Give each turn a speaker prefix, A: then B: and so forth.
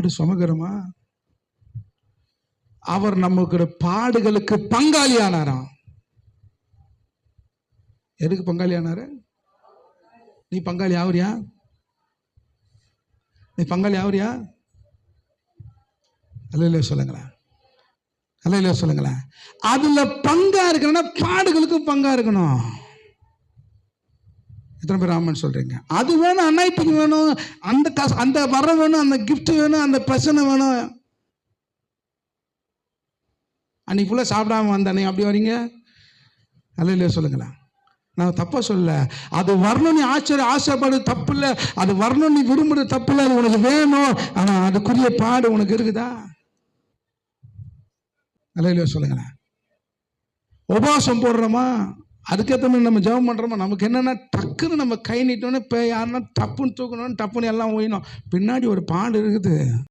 A: பாடு சுமக்கிறோமா? அவர் நமக்கு பாடுகளுக்கு பங்காளியானாராம். எதுக்கு பங்காளி ஆனாரு நீ பங்காளி ஆகுறியா நீ பங்காளி ஆகுறியா அல்ல இல்லையா சொல்லுங்களேன். அல்ல இல்லையா சொல்லுங்களேன். அதுல பங்கா இருக்கணும்னா பாடுகளுக்கும் பங்கா இருக்கணும். எத்தனை பேர் ஆமான்னு சொல்கிறீங்க அது வேணும் அன்னைட்டிங் வேணும் அந்த கஸ் அந்த வரம் வேணும் அந்த கிஃப்ட் வேணும் அந்த பிரச்சனை வேணும். அன்னைக்கு ஃபுல்லாக சாப்பிடாம வந்தானே அப்படி வரீங்க? நல்ல இல்லையா சொல்லுங்களேன். நான் தப்பாக சொல்ல அது வரணும் நீ ஆச்சரிய ஆசைப்படுறது தப்பு இல்லை அது வரணும் நீ விரும்புகிற தப்பு இல்லை அது உனக்கு வேணும். ஆனால் அதுக்குரிய பாடு உனக்கு இருக்குதா? நல்ல இல்லையா சொல்லுங்களேன். உபவாசம் போடுறோமா? அதுக்கேற்ற மாதிரி நம்ம ஜெபம் பண்ணுறோமா நமக்கு என்னென்னா டக்குன்னு நம்ம கை நீட்டோன்னே இப்போ யாருன்னா டப்புன்னு தூக்கணும்னு டப்புன்னு எல்லாம் ஓயணும் பின்னாடி ஒரு பாடு இருக்குது.